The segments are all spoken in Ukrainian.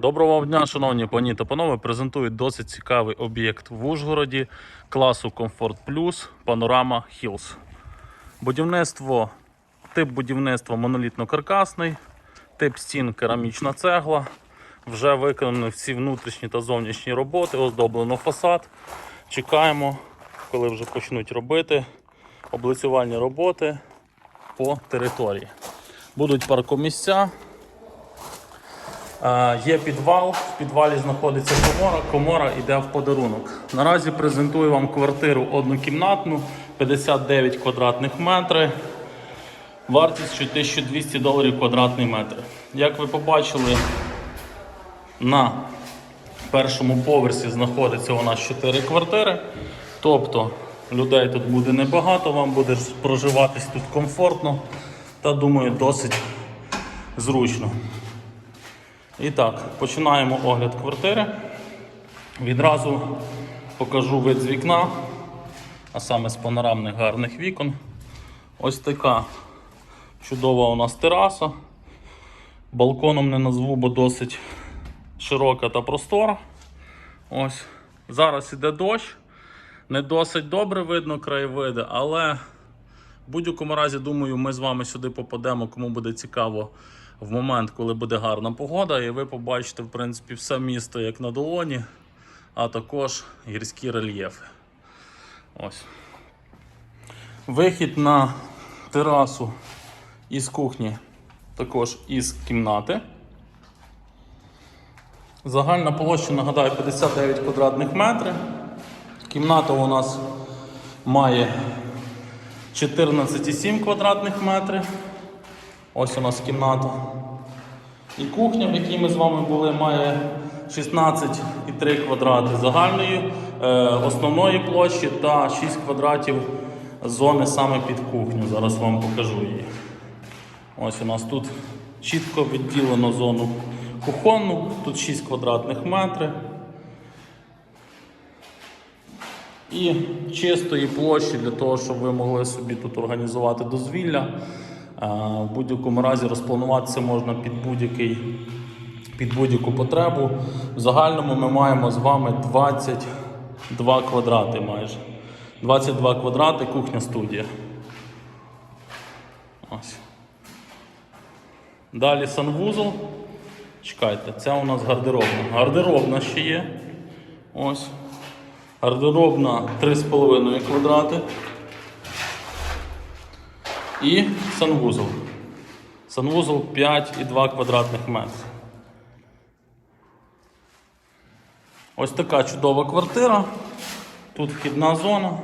Доброго дня, шановні пані та панове. Презентую досить цікавий об'єкт в Ужгороді класу Comfort Plus Panorama Hills. Будівництво, тип будівництва монолітно-каркасний, тип стін керамічна цегла. Вже виконані всі внутрішні та зовнішні роботи, оздоблено фасад. Чекаємо, коли вже почнуть робити облицювальні роботи по території. Будуть паркомісця, Є підвал, в підвалі знаходиться комора, комора йде в подарунок. Наразі презентую вам квартиру однокімнатну, 59 квадратних метрів, вартістю 1200 доларів квадратний метр. Як ви побачили, на першому поверсі знаходиться у нас 4 квартири. Тобто людей тут буде небагато, вам буде проживатись тут комфортно та думаю досить зручно. І так, починаємо огляд квартири. Відразу покажу вид з вікна, а саме з панорамних гарних вікон. Ось така чудова у нас тераса. Балконом не назву, бо досить широка та простора. Ось. Зараз іде дощ. Не досить добре видно краєвиди, але в будь-якому разі, думаю, ми з вами сюди попадемо, кому буде цікаво в момент, коли буде гарна погода, і ви побачите, в принципі, все місто як на долоні, а також гірські рельєфи. Ось. Вихід на терасу із кухні, також із кімнати. Загальна площа, нагадаю, 59 квадратних метрів. Кімната у нас має 14,7 квадратних метрів. Ось у нас кімната. І кухня, в якій ми з вами були, має 16,3 квадрати загальної е, основної площі та 6 квадратів зони саме під кухню. Зараз вам покажу її. Ось у нас тут чітко відділено зону кухонну, тут 6 квадратних метрів. І чистої площі для того, щоб ви могли собі тут організувати дозвілля. Е, В будь-якому разі розплануватися можна під будь-який під будь-яку потребу. В загальному ми маємо з вами 22 квадрати майже. 22 квадрати, кухня студія. Ось. Далі санвузол. Чекайте, це у нас гардеробна. Гардеробна ще є. Ось. Гардеробна 3,5 квадрати. І санвузол. Санвузол 5,2 квадратних метри. Ось така чудова квартира. Тут вхідна зона.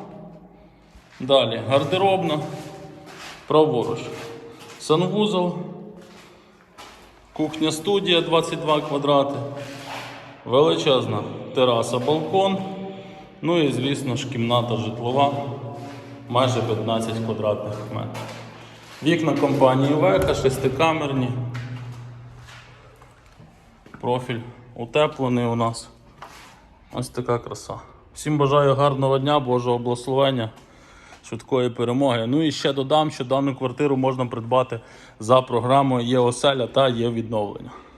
Далі гардеробна. Праворуч. Санвузол. Кухня студія 22 квадрати. Величезна тераса, балкон. Ну і, звісно ж, кімната житлова майже 15 квадратних метрів. Вікна компанії Века, шестикамерні. Профіль утеплений у нас. Ось така краса. Всім бажаю гарного дня, Божого благословення, швидкої перемоги. Ну і ще додам, що дану квартиру можна придбати за програмою Є оселя та є відновлення.